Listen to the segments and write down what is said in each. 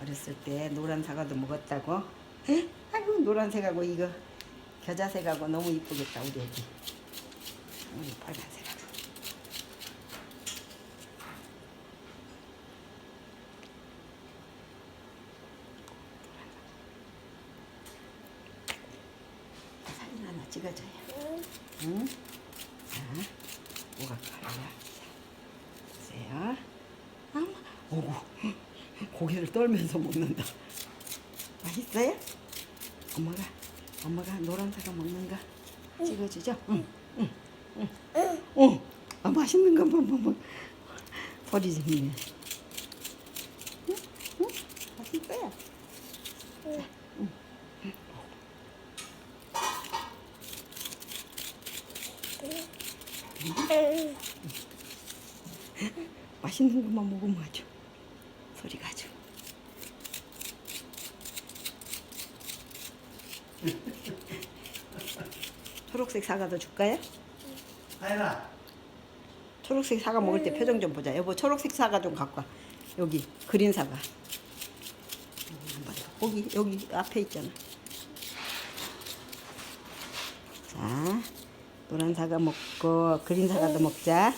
어렸을 때 노란 사과도 먹었다고. 에? 아이고 노란색하고 이거 겨자색하고 너무 이쁘겠다 우리 애기. 우리 빨간색하고. 사진 하나 찍어줘요. 응? 자, 뭐가 칼이야? 보세요. 아, 오고 고개를 떨면서 먹는다. 맛있어요? 엄마가 엄마가 노란 사과 먹는가 찍어주죠? 응, 응, 응, 응. 아 맛있는 거 뭐, 뭐, 뭐. 버리 좀 네. 응, 응, 맛있어요. 자, 응. 맛있는 것만 먹으면 아주 소리가 아주. 초록색 사과도 줄까요? 하연아 초록색 사과 먹을 때 표정 좀 보자. 여보 초록색 사과 좀 갖고 와. 여기 그린 사과. 여기 여기 앞에 있잖아. 자, 노란 사과 먹고 그린 사과도 먹자.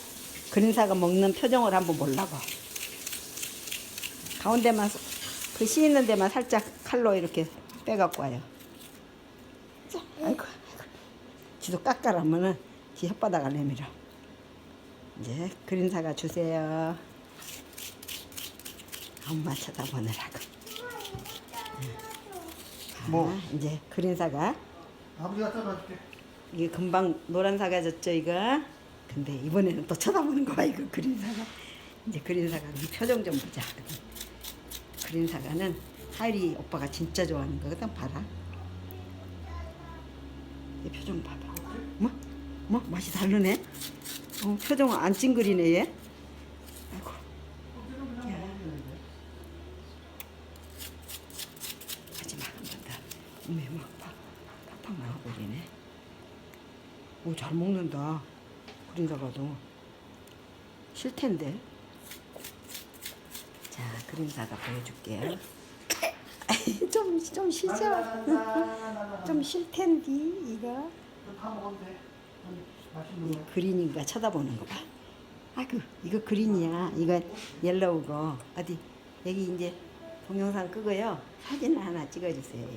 그린 사과 먹는 표정을 한번 보려고. 가운데만 그씨 있는 데만 살짝 칼로 이렇게 빼갖고 와요. 자, 아이고, 아이고. 지도 깎아라면은 지 혓바닥 안 내밀어. 이제 그린 사과 주세요. 엄마 쳐다보느라고. 뭐? 자, 이제 그린 사과. 아버지가 떠나줄게 이게 금방 노란 사과 졌죠 이거. 근데 이번에는 또 쳐다보는 거야 이거 그린 사과. 이제 그린 사과 이 표정 좀 보자. 그린 사과는 하일이 오빠가 진짜 좋아하는 거거든 봐라. 이 표정 봐봐. 뭐? 뭐? 맛이 다르네. 어, 표정 안 찡그리네 얘. 아이고. 하지마 한번 더. 어메 막 팍, 팍팍 나와버리네. 오 잘 먹는다. 그린 사과도. 싫텐데. 자 그린 사과 보여줄게요. 좀, 좀 쉬죠. 좀 이거. 돼 아니, 맛있는 이거 그린인가 쳐다보는 거 봐. 아이고 이거 그린이야. 이거 옐로우고 어디 여기 이제 동영상 끄고요. 사진 하나 찍어주세요.